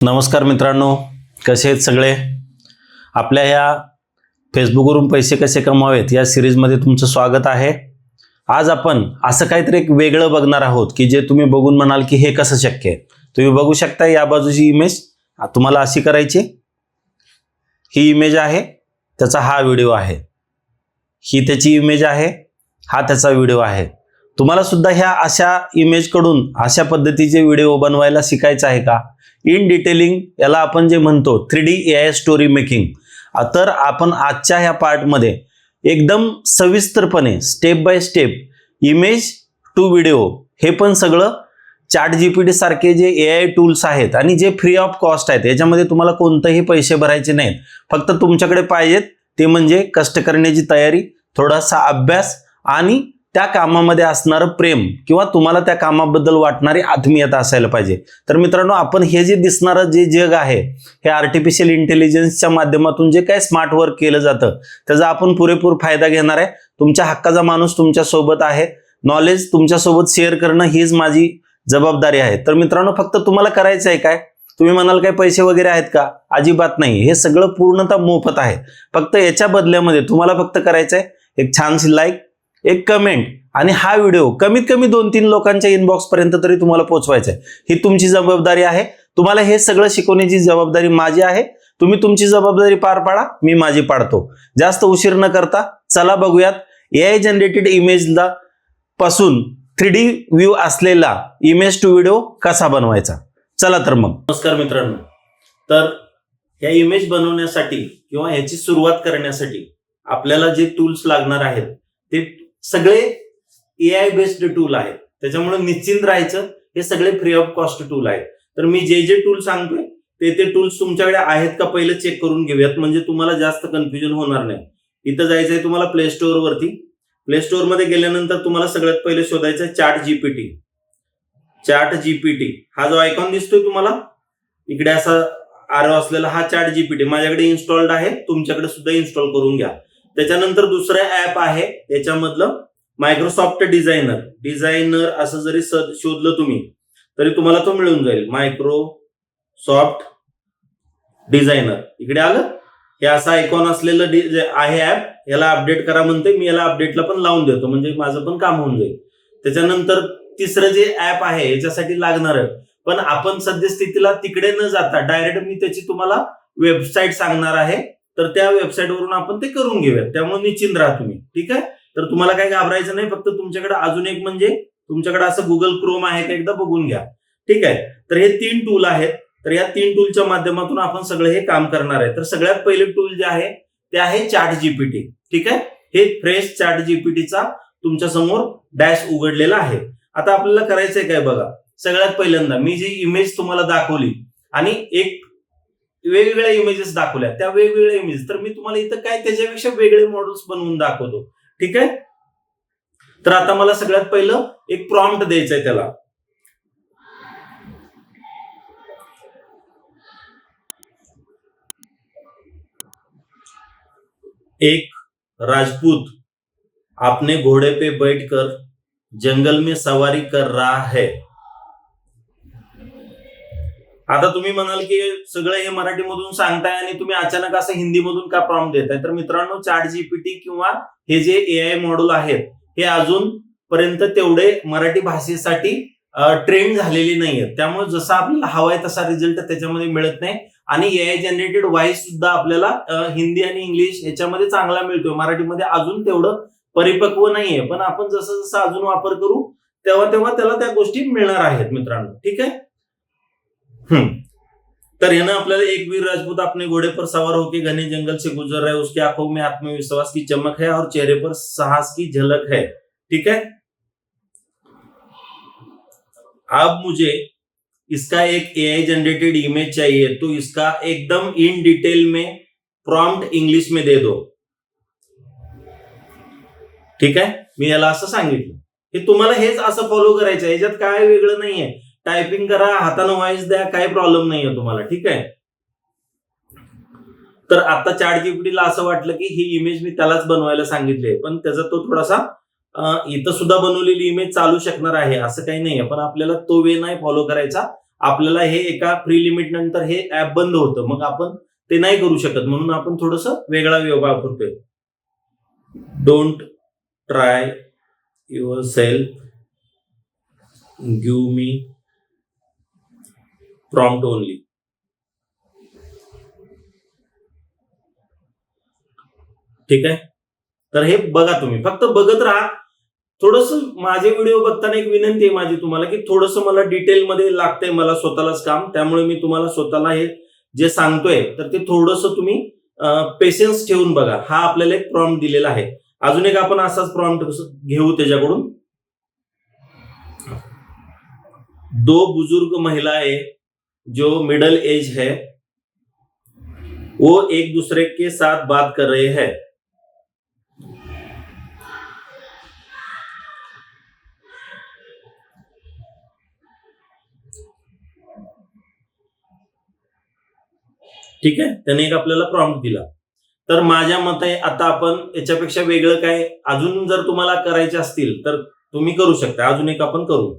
नमस्कार मित्रांनो कसे आहेत सगळे? आपल्या ह्या फेसबुकवरून पैसे कसे कमावेत या सिरीजमध्ये तुमचं स्वागत आहे. आज आपण असं काहीतरी एक वेगळं बघणार आहोत की जे तुम्ही बघून म्हणाल की हे कसं शक्य आहे. तुम्ही बघू शकता या बाजूची इमेज तुम्हाला अशी करायची ही इमेज आहे त्याचा हा व्हिडिओ आहे. ही त्याची इमेज आहे हा त्याचा व्हिडिओ आहे. तुम्हाला सुद्धा ह्या अशा इमेजकडून अशा पद्धतीचे व्हिडिओ बनवायला शिकायचं आहे का? इन डिटेलिंग याला आपण जे म्हणतो three D A I story making तर आपण आजच्या ह्या पार्टमध्ये एकदम सविस्तरपणे step by step image to video हे पण सगळं चॅट जी पी टी सारखे जे ए आय टूल्स आहेत आणि जे फ्री ऑफ कॉस्ट आहेत याच्यामध्ये तुम्हाला कोणतेही पैसे भरायचे नाहीत. फक्त तुमच्याकडे पाहिजेत ते म्हणजे कष्ट करण्याची तयारी थोडासा अभ्यास आणि त्या कामामध्ये असणारं प्रेम किंवा तुम्हाला त्या कामाबद्दल वाटणारी आत्मीयता असायला पाहिजे. तर मित्रांनो आपण हे जे दिसणारं जे जग आहे हे आर्टिफिशियल इंटेलिजन्सच्या माध्यमातून जे काय स्मार्ट वर्क केलं जातं त्याचा आपण पुरेपूर फायदा घेणार आहे. तुमच्या हक्काचा माणूस तुमच्यासोबत आहे. नॉलेज तुमच्यासोबत शेअर करणं हीच माझी जबाबदारी आहे. तर मित्रांनो फक्त तुम्हाला करायचं आहे काय? तुम्ही म्हणाल काय पैसे वगैरे आहेत का? अजिबात नाही. हे सगळं पूर्णतः मोफत आहे. फक्त याच्या बदल्यामध्ये तुम्हाला फक्त करायचं आहे एक छानशी लाईक एक कमेंट आणि हा व्हिडिओ कमीत कमी दोन तीन लोकांच्या इनबॉक्स पर्यंत तरी तुम्हाला पोहोचवायचा आहे ही तुमची जबाबदारी आहे. तुम्हाला हे सगळं शिकवण्याची जबाबदारी माझी आहे. तुम्ही तुमची जबाबदारी पार पाडा मी माझी पाडतो. जास्त उशीर न करता चला बघूयात ए आय जनरेटेड इमेजला पासून थ्री डी व्ह्यू असलेला इमेज टू व्हिडिओ कसा बनवायचा? चला तर मग. नमस्कार मित्रांनो. तर या इमेज बनवण्यासाठी किंवा ह्याची सुरुवात करण्यासाठी आपल्याला जे टूल्स लागणार आहेत ते सगळे ए आय बेस्ड टूल आहेत. त्याच्यामुळे निश्चिंत राहायचं. हे सगळे फ्री ऑफ कॉस्ट टूल आहेत. तर मी जे जे टूल सांगतोय ते ते टूल्स तुमच्याकडे आहेत का पहिले चेक करून घेऊयात. म्हणजे तुम्हाला जास्त कन्फ्युजन होणार नाही. इथं जायचं आहे तुम्हाला प्ले स्टोअर वरती. प्ले स्टोअरमध्ये गेल्यानंतर तुम्हाला सगळ्यात पहिले शोधायचं आहे चार्ट जीपीटी चार्ट जीपीटी हा जो आयकॉन दिसतोय तुम्हाला इकडे असा आरो असलेला हा चार्ट जीपीटी माझ्याकडे इन्स्टॉल्ड आहे. तुमच्याकडे सुद्धा इन्स्टॉल करून घ्या. त्याच्यानंतर दुसरं ऍप आहे याच्यामधलं मायक्रोसॉफ्ट डिझायनर डिझायनर असं जरी शोधलं तुम्ही तरी तुम्हाला तो मिळून जाईल. मायक्रोसॉफ्ट डिझायनर इकडे आलं? हे असं आयकॉन असलेलं डि- आहे ऍप याला अपडेट करा म्हणते मी याला अपडेटला पण लावून देतो म्हणजे माझं पण काम होऊन जाईल. त्याच्यानंतर तिसरं जे ऍप आहे याच्यासाठी लागणार आहे. पण आपण सद्यस्थितीला तिकडे न जाता डायरेक्ट मी त्याची तुम्हाला वेबसाईट सांगणार आहे. तर त्या वेबसाईट वरून आपण ते करून घेऊयात. त्यामुळे निश्चिंत राहा तुम्ही. ठीक आहे? तर तुम्हाला काही घाबरायचं नाही. फक्त तुमच्याकडे अजून एक म्हणजे तुमच्याकडे असं गुगल क्रोम आहे का एकदा बघून घ्या. ठीक आहे? तर हे तीन टूल आहेत. तर या तीन टूलच्या माध्यमातून आपण सगळं हे काम करणार आहे. तर सगळ्यात पहिले टूल जे आहे ते आहे चॅट जीपीटी ठीक आहे? हे फ्रेश चॅट जीपीटीचा तुमच्यासमोर डॅश उघडलेला आहे. आता आपल्याला करायचंय काय बघा? सगळ्यात पहिल्यांदा मी जी इमेज तुम्हाला दाखवली आणि एक वेगवेगळ्या इमेजेस दाखवल्या. त्या वेगवेगळ्या इमेज तर मी तुम्हाला इथं काय त्याच्यापेक्षा वेगळे मॉडेल्स बनवून दाखवतो. ठीक आहे? तर आता मला सगळ्यात पहिलं एक प्रॉम्प्ट द्यायचंय त्याला. एक राजपूत आपने घोड़े पे बैठकर जंगल में सवारी कर रहा है. आता तुम्ही म्हणाल की सगळं हे मराठीमधून सांगताय आणि तुम्ही अचानक असं हिंदीमधून का प्रॉम्प्ट देताय? तर मित्रांनो चार जीपीटी किंवा हे जे ए आय मॉड्यूल आहेत हे अजून पर्यंत तेवढे मराठी भाषेसाठी ट्रेंड झालेले नाहीये त्यामुळे जसा आपल्याला हवाय तसा रिझल्ट त्याच्यामध्ये मिळत नाही. आणि ए आय जनरेटेड व्हॉइस सुद्धा आपल्याला हिंदी आणि इंग्लिश याच्यामध्ये चांगला मिळतोय. मराठीमध्ये अजून तेवढं परिपक्व नाहीये. पण आपण जसं जसं अजून वापर करू तेव्हा तेव्हा त्याला त्या गोष्टी मिळणार आहेत मित्रांनो. ठीक आहे? तर यानं आपल्याला एक वीर राजपूत अपने घोड़े पर सवार होके घने जंगल से गुजर रहे उसके उसकी आंखों में आत्मविश्वास की चमक है और चेहरे पर साहस की झलक है। ठीक है? अब मुझे इसका एक एआई जनरेटेड इमेज चाहिए तो इसका एकदम इन डिटेल में प्रॉम्प्ट इंग्लिश में दे दो। ठीक आहे मी याला असं सांगितलं. हे तुम्हाला हेच असं फॉलो करायचं आहे याच्यात काय वेगळं नाहीये. टायपिंग करा हातानं व्हॉइस द्या काही प्रॉब्लेम नाहीये तुम्हाला ठीक आहे? तर आता चार जीपीटीला असं वाटलं की ही इमेज मी त्यालाच बनवायला सांगितली पण त्याचा तो थोडासा इथं सुद्धा बनवलेली इमेज चालू शकणार आहे असं काही नाहीये. पण आपल्याला तो वे नाही फॉलो करायचा. आपल्याला हे एका फ्री लिमिट नंतर हे ऍप बंद होतं. मग आपण ते नाही करू शकत. म्हणून आपण थोडस वेगळा वे वापरतोय. Don't try yourself give me prompt only ठीक आहे? तर हे बघा तुम्ही. फक्त बघत राहा. थोडस माझे व्हिडिओ बघताना एक विनंती आहे माझी तुम्हाला की थोडस मला डिटेलमध्ये लागतंय मला स्वतःलाच काम. त्यामुळे मी तुम्हाला स्वतःला हे जे सांगतोय तर ते थोडस तुम्ही पेशन्स ठेवून बघा. हा आपल्याला एक प्रॉम्प्ट दिलेला आहे. अजून एक आपण असाच प्रॉम्प्ट घेऊ त्याच्याकडून? दो बुजुर्ग महिलाएं जो मिडल एज है वो एक दूसरे के साथ बात कर रहे हैं। ठीक आहे त्याने एक आपल्याला प्रॉम्प्ट दिला. तर माझ्या मते आता आपण याच्यापेक्षा वेगळं काय अजून जर तुम्हाला करायचे असतील तर तुम्ही करू शकता. अजून एक आपण करू.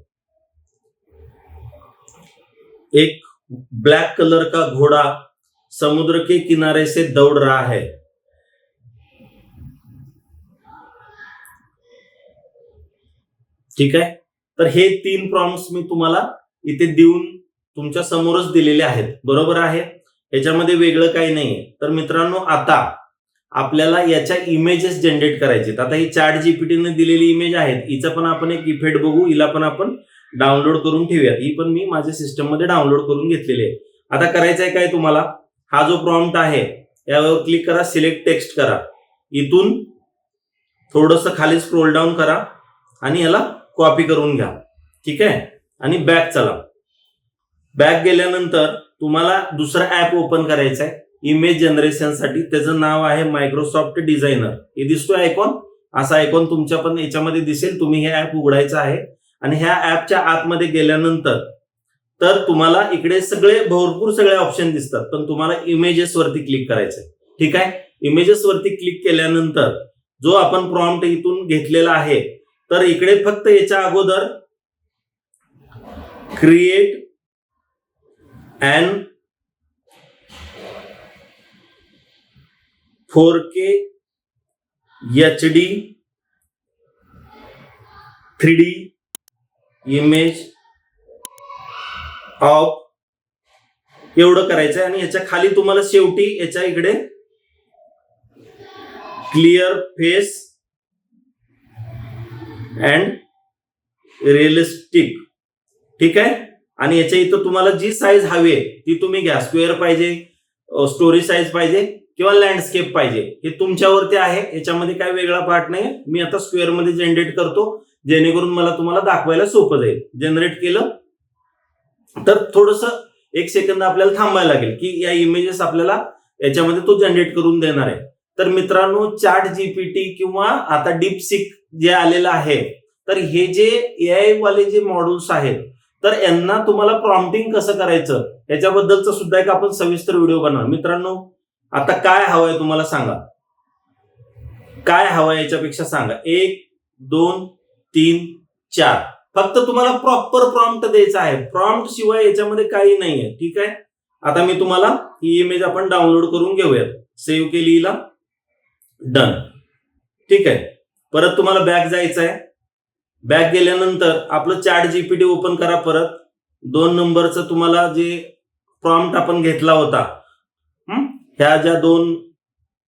एक ब्लैक कलर का घोड़ा समुद्र के किनारे से दौड़ रहा है. ठीक आहे तर हे तीन प्रॉम्प्ट्स मी तुम्हाला इथे देऊन तुमच्या समोरच दिलेले आहेत. बरोबर आहे? याच्यामध्ये वेगळं काही नाहीये. तर मित्रांनो आता आपल्याला याच्या इमेजेस जनरेट करायचे आता ही चार्ट जीपीटीने दिलेली इमेज आहेत. हिचा पण आपण एक इफेक्ट बघू हिला पण आपण डाउनलोड करून ठेवूयात. ही पण मी माझ्या सिस्टममध्ये डाउनलोड करून घेतलेली आहे. आता करायचं आहे काय तुम्हाला? हा जो प्रॉम्प्ट आहे यावर क्लिक करा सिलेक्ट टेक्स्ट करा. इथून थोडस खाली स्क्रोल डाऊन करा आणि याला कॉपी करून घ्या. ठीक आहे? आणि बॅक चला. बॅक गेल्यानंतर तुम्हाला दुसरा ऍप ओपन करायचं आहे इमेज जनरेशनसाठी त्याचं नाव आहे मायक्रोसॉफ्ट डिझायनर हे दिसतोय आयकॉन असा आयकॉन तुमच्या पण याच्यामध्ये दिसेल. तुम्ही हे ऍप उघडायचं आहे. आणि ह्या ऍपच्या आतमध्ये गेल्यानंतर तर तुम्हाला इकडे सगळे भरपूर सगळे ऑप्शन दिसतात पण तुम्हाला इमेजेस वरती क्लिक करायचंय. ठीक आहे? इमेजेस वरती क्लिक केल्यानंतर जो आपण प्रॉम्प्ट इथून घेतलेला आहे तर इकडे फक्त याच्या अगोदर create and four K H D three D image of एवढं करायचं आणि याच्या खाली तुम्हाला शेवटी याच्या इकडे क्लिअर फेस अँड रिअलिस्टिक ठीक आहे? आणि याच्या इथं तुम्हाला जी साईज हवी आहे ती तुम्ही घ्या. स्क्वेअर पाहिजे स्टोरी साईज पाहिजे किंवा लँडस्केप पाहिजे. हे तुमच्यावरती आहे. याच्यामध्ये काय वेगळा पार्ट नाही मी आता स्क्वेअरमध्ये जनरेट करतो. जेणेकरून मला तुम्हाला दाखवायला सोपं जाईल. जनरेट केलं तर थोडस एक सेकंद आपल्याला थांबायला लागेल की या इमेजेस आपल्याला याच्यामध्ये तो जनरेट करून देणार आहे. तर मित्रांनो चार्ट जीपीटी किंवा आता डीपसिक जे आलेलं आहे तर हे जे एआय वाले जे मॉड्यूल्स आहेत तर यांना तुम्हाला प्रॉम्प्टिंग कसं करायचं याच्याबद्दलचं सुद्धा एक आपण सविस्तर व्हिडिओ बनवा. मित्रांनो आता काय हवंय तुम्हाला सांगा. काय हवं याच्यापेक्षा सांगा. एक दोन तीन चार. फक्त तुम्हाला प्रॉपर प्रॉम्प्ट द्यायचा आहे. प्रॉम्प्ट शिवाय याच्यामध्ये काही नाहीये. ठीक आहे? आता मी तुम्हाला ही इमेज आपण डाउनलोड करून घेऊयात. सेव्ह केली हिला. डन ठीक आहे? परत तुम्हाला बॅक जायचं आहे बॅक गेल्यानंतर आपलं चॅट जीपीटी ओपन करा परत. दोन नंबरचं तुम्हाला जे प्रॉम्प्ट आपण घेतला होता ह्या ज्या दोन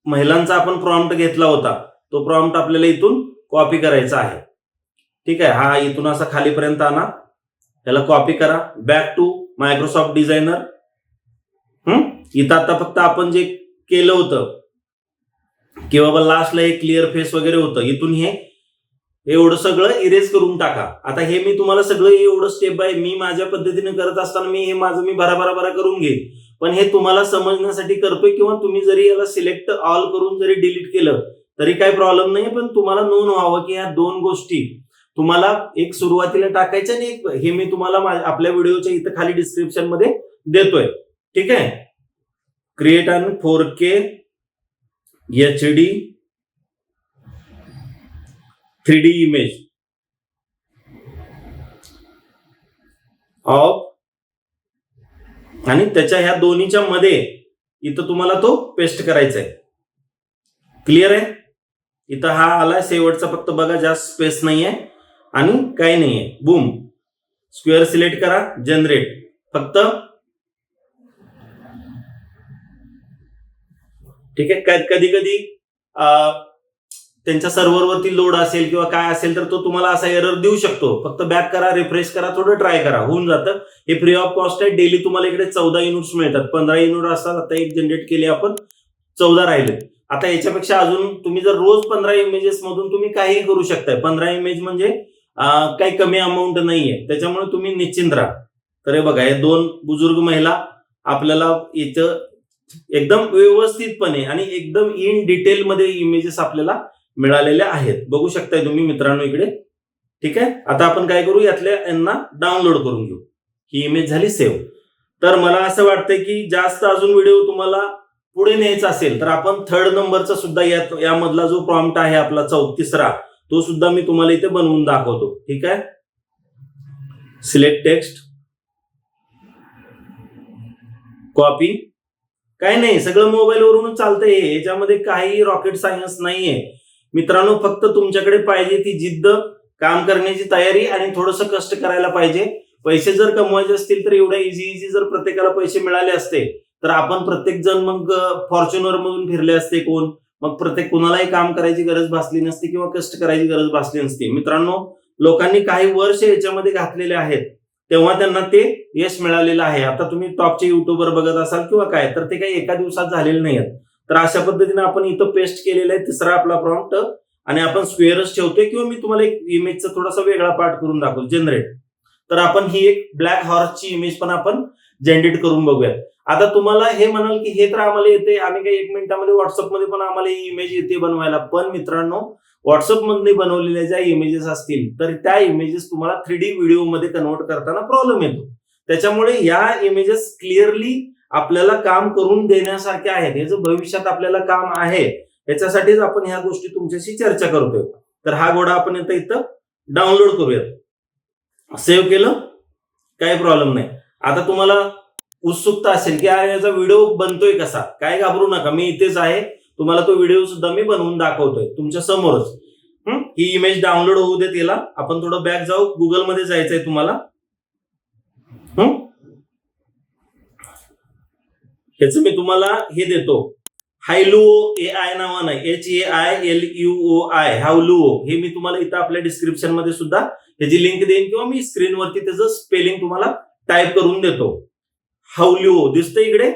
महिलांचा आपण प्रॉम्प्ट घेतला होता तो प्रॉम्प्ट आपल्याला इथून कॉपी करायचा आहे. ठीक आहे हा इथून असा खालीपर्यंत आणा. त्याला कॉपी करा. बॅक टू मायक्रोसॉफ्ट डिझायनर हम्म इथं आता फक्त आपण जे केलं होतं की बाबा लास्टला एक क्लिअर फेस वगैरे होतं इथून हे एवढं सगळं इरेज करून टाका. आता हे मी तुम्हाला सगळं एवढं स्टेप बाय मी माझ्या पद्धतीने करत असताना मी हे माझं मी भराभरा भरा करून घेईन. पण हे तुम्हाला समजण्यासाठी करतोय किंवा तुम्ही जरी याला सिलेक्ट ऑल करून जरी डिलीट केलं तरी काही प्रॉब्लेम नाही पण तुम्हाला नोंद व्हावं की ह्या दोन गोष्टी तुम्हाला एक सुरुवातीला टाकायचं आणि हे मी तुम्हाला आपल्या व्हिडिओच्या इथं खाली डिस्क्रिप्शनमध्ये देतोय. ठीक आहे? Create an four K H D three D image of आणि त्याच्या ह्या दोन्हीच्या मध्ये इथं तुम्हाला तो पेस्ट करायचा आहे. क्लिअर आहे? इथं हा आलाय शेवटचा फक्त बघा जास्त स्पेस नाहीये. आणि काही नाहीये. बूम स्क्वेअर सिलेक्ट करा जनरेट फक्त ठीक आहे कधी कधी त्यांच्या सर्व्हरवरती लोड असेल किंवा काय असेल तर तो तुम्हाला असा एरर देऊ शकतो. फक्त बॅक करा रिफ्रेश करा थोडं ट्राय करा. होऊन जातं. हे फ्री ऑफ कॉस्ट आहे. डेली तुम्हाला इकडे चौदा युनिट्स मिळतात. पंधरा युनिट असतात. आता एक जनरेट केले आपण चौदा राहिले. आता याच्यापेक्षा अजून तुम्ही जर रोज पंधरा इमेजेस मधून तुम्ही काहीही करू शकताय. पंधरा इमेज म्हणजे काही कमी अमाऊंट नाहीये. त्याच्यामुळे तुम्ही निश्चिंत राहा. तर हे बघा हे दोन बुजुर्ग महिला आपल्याला इथं एकदम व्यवस्थितपणे आणि एकदम इन डिटेल मध्ये इमेजेस आपल्याला मिळालेल्या आहेत. बघू शकताय तुम्ही मित्रांनो इकडे. ठीक आहे? आता आपण काय करू? यातल्या यांना डाउनलोड करून घेऊ. ही इमेज झाली सेव्ह तर मला असं वाटतंय की जास्त अजून व्हिडिओ तुम्हाला पुढे न्यायचा असेल तर आपण थर्ड नंबरचा सुद्धा यामधला जो प्रॉम्प्ट आहे आपला चौतीसरा तो सुद्धा मी तुम्हाला इथे बनवून दाखवतो. ठीक आहे? सिलेक्ट टेक्स्ट कॉपी काय नाही सगळं मोबाईलवरूनच चालतंय. याच्यामध्ये काही रॉकेट सायन्स नाहीये. मित्रांनो फक्त तुमच्याकडे पाहिजे ती जिद्द काम करण्याची तयारी आणि थोडस कष्ट करायला पाहिजे. पैसे जर कमवायचे असतील तर एवढ्या इझी इझी जर प्रत्येकाला पैसे मिळाले असते तर आपण प्रत्येक जण मग फॉर्च्युनर मधून फिरले असते कोण? मग प्रत्येक कुणालाही काम करायची गरज भासली नसती किंवा कष्ट करायची गरज भासली नसती. मित्रांनो लोकांनी काही वर्ष याच्यामध्ये घातलेले आहेत तेव्हा त्यांना ते यश मिळालेलं आहे. आता तुम्ही टॉपचे युट्यूबर बघत असाल किंवा काय तर ते काही एका दिवसात झालेले नाही आहेत तर अशा पद्धतीने आपण इथं पेस्ट केलेलं आहे तिसरा आपला प्रॉम्प्ट आणि आपण स्क्वेअरच ठेवतोय किंवा मी तुम्हाला एक इमेजचा थोडासा वेगळा पार्ट करून दाखवतो. जनरेट तर आपण ही एक ब्लॅक हॉर्सची इमेज पण आपण जनरेट करून बघूयात. आता तुम्हाला हे म्हणाल की हे तर आम्हाला येते आम्ही काही एक मिनिटामध्ये व्हॉट्सअपमध्ये पण आम्हाला ही इमेज येते बनवायला. पण मित्रांनो व्हॉट्सअपमध्ये बनवलेल्या ज्या इमेजेस असतील तर त्या इमेजेस तुम्हाला थ्री डी व्हिडिओमध्ये कन्वर्ट करताना प्रॉब्लेम येतो. त्याच्यामुळे या इमेजेस क्लिअरली आपल्याला काम करून देण्यासारख्या आहेत. हे जे भविष्यात आपल्याला काम आहे याच्यासाठीच आपण ह्या गोष्टी तुमच्याशी चर्चा करतोय. तर हा गोडा आपण इथं इथं डाउनलोड करूयात. सेव्ह केलं? काही प्रॉब्लेम नाही. आता तुम्हाला उत्सुकता असेल की अरे याचा व्हिडिओ बनतोय कसा? काय घाबरू नका मी इथेच आहे. तुम्हाला तो व्हिडिओ सुद्धा मी बनवून दाखवतोय तुमच्या समोरच. ही? इमेज डाउनलोड होऊ दे तिला आपण थोडं बॅक जाऊ गुगलमध्ये जायचंय तुम्हाला. हं? मी तुम्हाला हे देतो. हायलुओ ए आय नावानं H A I L U O I Hailuo हे मी तुम्हाला इथं आपल्या डिस्क्रिप्शनमध्ये सुद्धा त्याची लिंक देईन किंवा मी स्क्रीनवरती त्याचं स्पेलिंग तुम्हाला टाईप करून देतो. हावलिओ दिसतं इकडे?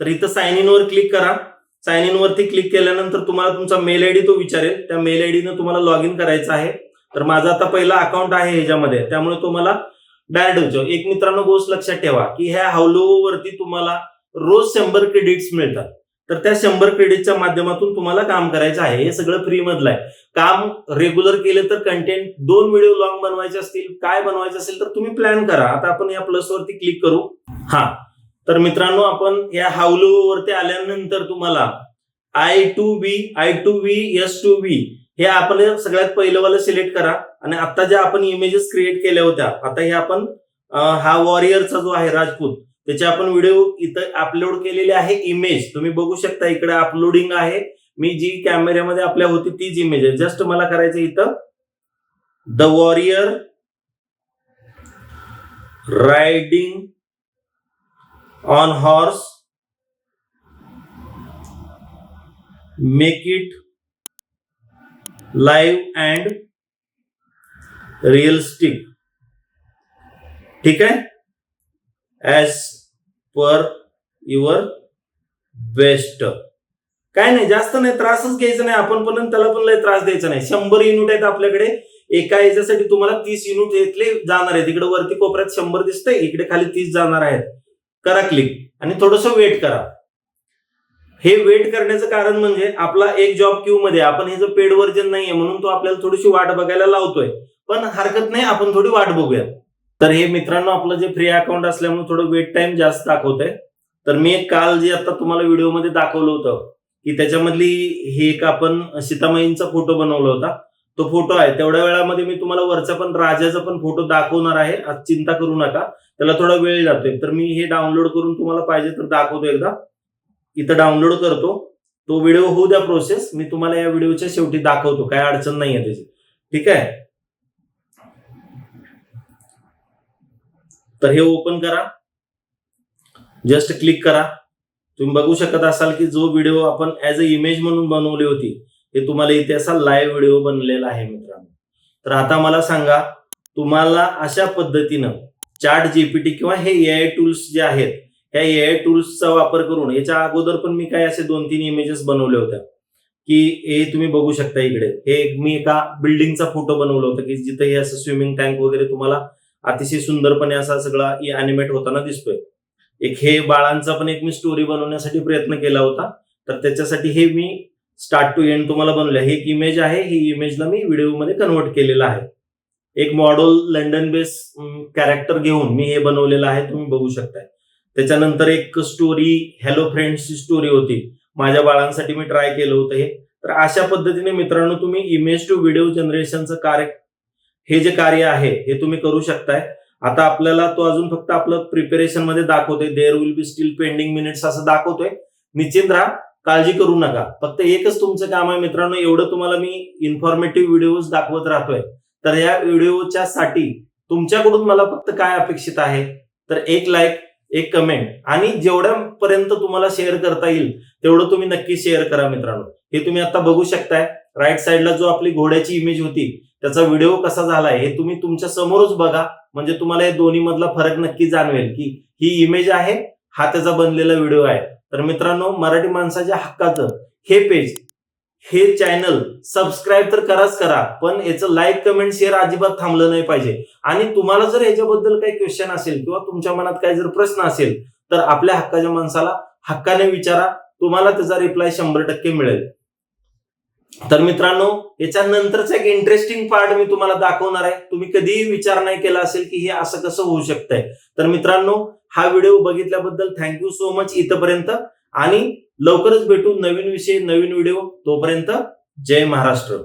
तर इथं साइन इन वर क्लिक करा. साइन इन वरती क्लिक केल्यानंतर तुम्हाला तुमचा मेल आयडी तो विचारेल. त्या मेल आयडीनं तुम्हाला लॉग इन करायचं आहे. तर माझा आता पहिला अकाउंट आहे ह्याच्यामध्ये. त्यामुळे तुम्हाला डायरेक्ट होतो. एक मित्रांनो गोष्ट लक्षात ठेवा की ह्या हावलो वरती तुम्हाला रोज शंभर क्रेडिट्स मिळतात. तर त्या शंभर क्रेडिटच्या माध्यमातून तुम्हाला काम करायचं आहे. हे सगळं फ्री मधलं आहे. काम रेग्युलर केलं तर कंटेंट दोन व्हिडिओ लॉंग बनवायचे असतील काय बनवायचे असेल तर तुम्ही प्लॅन करा. आता आपण या प्लस वरती क्लिक करू. हा. तर मित्रांनो आपण या हावलो वरती आल्यानंतर तुम्हाला I to B I to V S to V हे आपण सगळ्यात पहिलंवालं सिलेक्ट करा. आणि आता ज्या आपण इमेजेस क्रिएट केल्या होत्या आता हे आपण हा वॉरियरचा जो आहे राजपूत त्याचे आपण व्हिडिओ इथं अपलोड केलेले आहे इमेज तुम्ही बघू शकता इकडे अपलोडिंग आहे. मी जी कॅमेऱ्यामध्ये आपल्या होती तीच इमेज आहे. जस्ट मला करायचं इथं. The warrior riding on horse make it live and realistic ठीक आहे? ऍज पर युअर बेस्ट काय नाही जास्त नाही त्रासच घ्यायचा नाही आपण पण त्याला पण लय त्रास द्यायचा नाही. शंभर युनिट आहेत आपल्याकडे एका याच्यासाठी तुम्हाला तीस युनिट येतले जाणार आहेत. इकडे वरती कोपऱ्यात शंभर दिसतंय इकडे खाली तीस जाणार आहेत. करा क्लिक आणि थोडस वेट करा. हे वेट करण्याचं कारण म्हणजे आपला एक जॉब क्यू मध्ये आपण हे जो पेड व्हर्जन नाहीये म्हणून तो आपल्याला थोडीशी वाट बघायला लावतोय. पण हरकत नाही आपण थोडी वाट बघूया तर हे मित्रांनो आपलं जे फ्री अकाउंट असल्यामुळे थोडं वेट टाइम जास्त दाखवतंय. तर मी एक काल जे आता तुम्हाला व्हिडिओमध्ये दाखवलं होतं की त्याच्यामधली हे एक आपण सीतामाईंचा फोटो बनवला होता. तो फोटो आहे. तेवढ्या वेळामध्ये मी तुम्हाला वरचा पण राजाचा पण फोटो दाखवणार आहे. आज चिंता करू नका. त्याला थोडा वेळ जातोय. तर मी हे डाउनलोड करून तुम्हाला पाहिजे तर दाखवतो एकदा. इथं डाउनलोड करतो. तो व्हिडिओ होऊ द्या प्रोसेस मी तुम्हाला या व्हिडिओच्या शेवटी दाखवतो. काय अडचण नाही आहे त्याची. ठीक आहे? तर हे ओपन करा. जस्ट क्लिक करा. तुम्ही बघू शकत असाल की जो व्हिडिओ आपण ऍज अ इमेज म्हणून बनवली होती हे तुम्हाला इथे असा लाईव्ह व्हिडिओ बनलेला आहे मित्रांनो. तर आता मला सांगा तुम्हाला अशा पद्धतीनं चार्ट जीपीटी किंवा हे ए आय टूल्स जे आहेत ह्या ए आय टूल्सचा वापर करून याच्या अगोदर पण मी काय असे दोन तीन इमेजेस बनवले होत्या. की हे तुम्ही बघू शकता इकडे. हे एक मी एका बिल्डिंगचा फोटो बनवला होता की जिथे हे असं स्विमिंग टँक वगैरे तुम्हाला अतिशय सुंदरपणे असा सगळा अॅनिमेट होताना दिसतोय. एक हे बाळांचा पण एक मी स्टोरी बनवण्यासाठी प्रयत्न केला होता. तर त्याच्यासाठी हे मी स्टार्ट टू एंड तुम्हाला बनवलं हे एक इमेज आहे. ही इमेजला मी व्हिडिओमध्ये कन्वर्ट केलेलं आहे. एक मॉडेल लंडन बेस कॅरेक्टर घेऊन मी हे बनवलेलं आहे. तुम्ही बघू शकताय. त्याच्यानंतर एक स्टोरी हॅलो फ्रेंड्सची स्टोरी होती. माझ्या बाळांसाठी मी ट्राय केलं होतं हे. तर अशा पद्धतीने मित्रांनो तुम्ही इमेज टू व्हिडिओ जनरेशनचं कार्य हे जे कार्य आहे हे तुम्ही करू शकताय. आता आपल्याला तो अजून फक्त आपलं प्रिपेरेशनमध्ये दाखवतोय. There will be still pending minutes असं दाखवतोय. निश्चित राहा काळजी करू नका. फक्त एकच तुमचं काम आहे मित्रांनो एवढं तुम्हाला मी इन्फॉर्मेटिव्ह व्हिडिओज दाखवत राहतोय. तर या व्हिडिओच्या साठी तुमच्याकडून मला फक्त काय अपेक्षित आहे? तर एक लाईक एक कमेंट आणि जेवढ्यापर्यंत तुम्हाला शेअर करता येईल तेवढं तुम्ही नक्की शेअर करा मित्रांनो. हे तुम्ही आता बघू शकताय. राईट साईडला जो आपली घोड्याची इमेज होती त्याचा व्हिडिओ कसा झालाय हे तुम्ही तुमच्या समोरच बघा. म्हणजे तुम्हाला हे दोन्ही मधला फरक नक्की जाणवेल की ही इमेज आहे हा त्याचा बनलेला व्हिडिओ आहे. तर मित्रांनो मराठी माणसाच्या हक्काचं हे पेज हे चॅनल सबस्क्राईब तर कराच करा पण याचं लाईक कमेंट शेअर अजिबात थांबलं नाही पाहिजे. आणि तुम्हाला जर याच्याबद्दल काही क्वेश्चन असेल किंवा तुमच्या मनात काही जर प्रश्न असेल तर आपल्या हक्काच्या माणसाला हक्काने विचारा तुम्हाला त्याचा रिप्लाय शंभर टक्के मिळेल. तर मित्रांनो याच्यानंतरचा एक इंटरेस्टिंग पार्ट मी तुम्हाला दाखवणार आहे. तुम्ही कधीही विचार नाही केला असेल की हे असं कसं होऊ शकतंय. तर मित्रांनो हा व्हिडिओ बघितल्याबद्दल थँक्यू सो मच इथपर्यंत. आणि लवकरच भेटू नवीन विषय नवीन व्हिडिओ तोपर्यंत जय महाराष्ट्र.